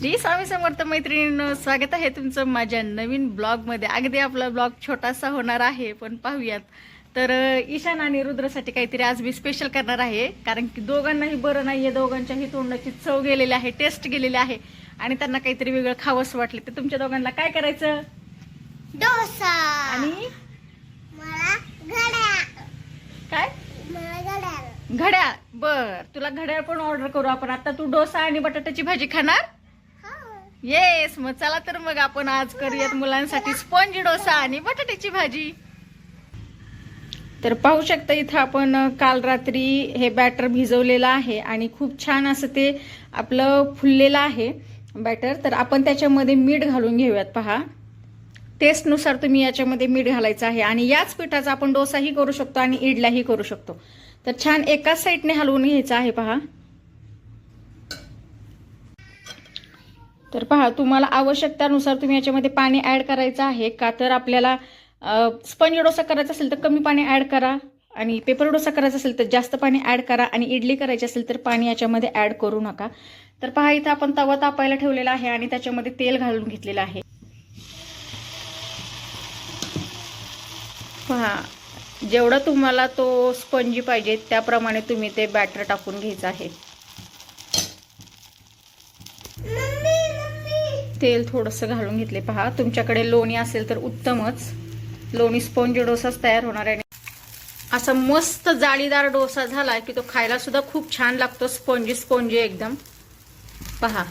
श्री स्वामी समर्थ मैत्रिणींनो स्वागत आहे तुमचं माझ्या नवीन ब्लॉगमध्ये. अगदी आपला ब्लॉग छोटासा होणार आहे पण पाहूयात. तर ईशान आणि रुद्रसाठी काहीतरी आज मी स्पेशल करणार आहे कारण की दोघांनाही बरं नाही आहे दोघांच्याही तोंडाची चव गेलेली आहे टेस्ट गेलेली आहे आणि त्यांना काहीतरी वेगळं खावंसं वाटलं. तर तुमच्या दोघांना काय करायचं? डोसा. आणि? काय? घड्याळ. बर तुला घड्याळ पण ऑर्डर करू आपण. आता तू डोसा आणि बटाट्याची भाजी खाणार? येस मग चला तर मग आपण आज करूयात मुलांसाठी स्पंज डोसा आणि बटाट्याची भाजी. तर पाहू शकता इथं आपण काल रात्री हे बॅटर भिजवलेलं आहे आणि खूप छान असं ते आपलं फुललेलं आहे बॅटर. तर आपण त्याच्यामध्ये मीठ घालून घेऊयात पहा. टेस्टनुसार तुम्ही याच्यामध्ये मीठ घालायचं आहे आणि याच पिठाचा आपण डोसाही करू शकतो आणि इडलाही करू शकतो. तर छान एकाच साईडने हलवून घ्यायचं आहे पहा. तर पहा तुम्हाला आवश्यकतानुसार तुम्ही याच्यामध्ये पाणी ॲड करायचं आहे का? तर आपल्याला स्पंज डोसा करायचा असेल तर कमी पाणी ॲड करा आणि पेपर डोसा करायचा असेल तर जास्त पाणी ॲड करा आणि इडली करायची असेल तर पाणी याच्यामध्ये ॲड करू नका. तर पहा इथं आपण तवा तापायला ठेवलेला आहे आणि त्याच्यामध्ये तेल घालून घेतलेलं आहे. पहा जेवढा तुम्हाला तो स्पंजी पाहिजे त्याप्रमाणे तुम्ही ते बॅटर टाकून घ्यायचं आहे. तेल थोडंसं घालून घेतले पहा तुमच्याकडे लोणी असेल तर उत्तमच. लोणी स्पॉन्ज डोसाच तयार होणार आहे. असा मस्त जाळीदार डोसा झाला की तो खायला सुद्धा खूप छान लागतो. स्पॉन्जी स्पॉन्जी एकदम. पहा.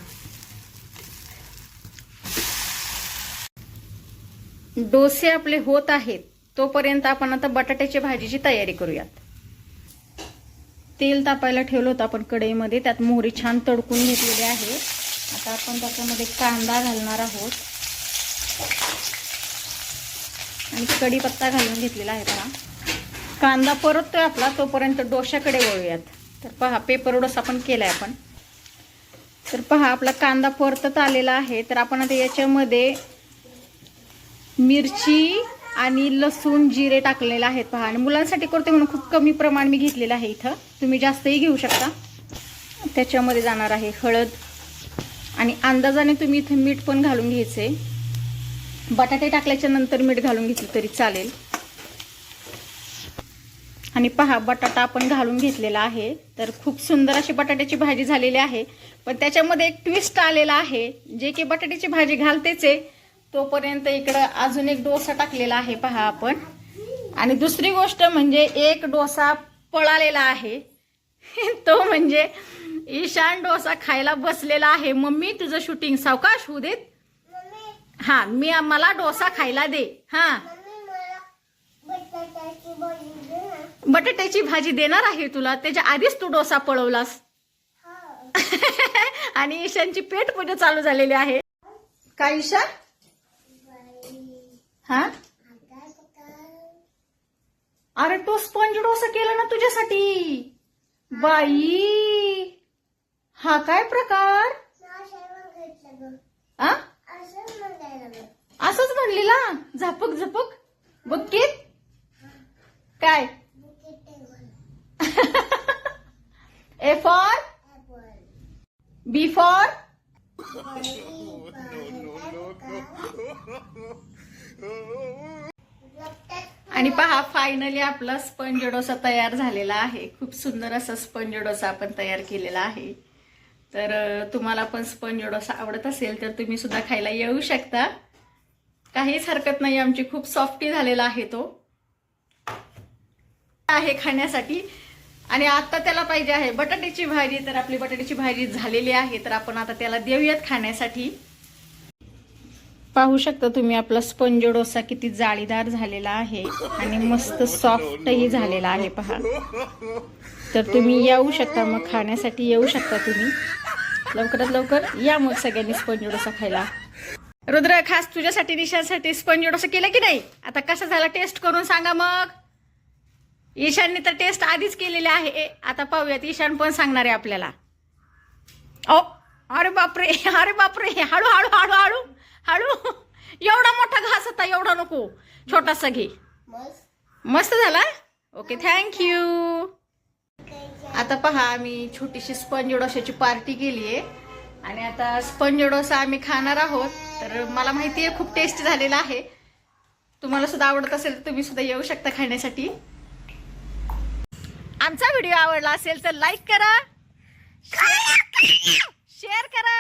डोसे आपले होत आहेत. तोपर्यंत आपण आता बटाट्याच्या भाजीची तयारी करूयात. तेल तापायला ठेवलं होतं आपण कढईमध्ये. त्यात मोहरी छान तडकून घेतलेली आहे. आता आपण त्याच्यामध्ये कांदा घालणार आहोत. आणि कढीपत्ता घालून घेतलेला आहे बघा. कांदा परततोय आपला तोपर्यंत डोशाकडे वळूयात. तर पहा पेपर डोसा आपण केलाय आपण. तर पहा आपला कांदा परतत आलेला आहे. तर आपण आता याच्यामध्ये मिरची आणि लसूण जिरे टाकलेले आहेत पहा. आणि मुलांसाठी करते म्हणून खूप कमी प्रमाण मी घेतलेलं आहे इथं. तुम्ही जास्तही घेऊ शकता. त्याच्यामध्ये जाणार आहे हळद. आणि अंदाजाने तुम्ही इथं मीठ पण घालून घ्यायचे. बटाटे टाकल्याच्या नंतर मीठ घालून घेतलं तरी चालेल. आणि पहा बटाटा आपण घालून घेतलेला आहे. तर खूप सुंदर अशी बटाट्याची भाजी झालेली आहे. पण त्याच्यामध्ये एक ट्विस्ट आलेला आहे. जे की बटाट्याची भाजी घालतेच आहे. तोपर्यंत इकडं अजून एक डोसा टाकलेला आहे पहा आपण. आणि दुसरी गोष्ट म्हणजे एक डोसा पळालेला आहे. तो म्हणजे ईशान डोसा खायला बसलेला आहे. मम्मी तुझं शूटिंग सावकाश होऊ देत. हा मी मला डोसा खायला दे. हा. बटाट्याची भाजी देणार आहे तुला. त्याच्या आधीच तू डोसा पळवलास. हा. आणि ईशानची पेट पूजा चालू झालेली आहे. काय ईशा? हा? अरे तो स्पंज डोसा केला ना तुझ्यासाठी. बाई हा काय प्रकार? आ? असंच म्हणलेला? झपक झपक. बुक्कीत? काय? A for? B for? आणि पहा फायनली आपला स्पंज डोसा तयार झालेला आहे. खूप सुंदर असा स्पंज डोसा आपण तयार केलेला आहे. तर तुम्हाला पण स्पंज डोसा आवडत असेल तर तुम्ही सुद्धा खायला येऊ शकता. काहीच हरकत नाही आमची खूप सॉफ्टी झालेला आहे तो. आहे खाण्यासाठी. आणि आता त्याला पाहिजे आहे बटाट्याची भाजी. तर आपली बटाट्याची भाजी झालेली आहे तर आपण आता त्याला देऊयात खाण्यासाठी. पाहू शकता तुम्ही आपला स्पंज डोसा किती जाळीदार झालेला आहे आणि मस्त सॉफ्टही झालेला आहे पहा. तर तुम्ही येऊ शकता मग खाण्यासाठी येऊ शकता तुम्ही. लवकरात लवकर या मग सगळ्यांनी स्पंज डोसा खायला. रुद्र खास तुझ्यासाठी निशांसाठी स्पंज डोसा केला की नाही? आता कसा झाला टेस्ट करून सांगा मग. ईशानने तर टेस्ट आधीच केलेली आहे. आता पाहूयात ईशान पण सांगणार आहे आपल्याला. ओ अरे बापरे अरे बापरे हळू हळू हळू हळू. हळू. एवढा मोठा घास होता एवढा नको. छोटासा घे. मस्त. झाला? ओके थँक्यू आता पहा आम्ही छोटीशी स्पंज डोशाची पार्टी केली आहे. आणि आता स्पंज डोसा आम्ही खाणार आहोत. तर मला माहिती आहे खूप टेस्ट झालेला आहे. तुम्हाला सुद्धा आवडत असेल तर तुम्ही सुद्धा येऊ शकता खाण्यासाठी. आमचा व्हिडिओ आवडला असेल तर लाईक करा. शेअर करा.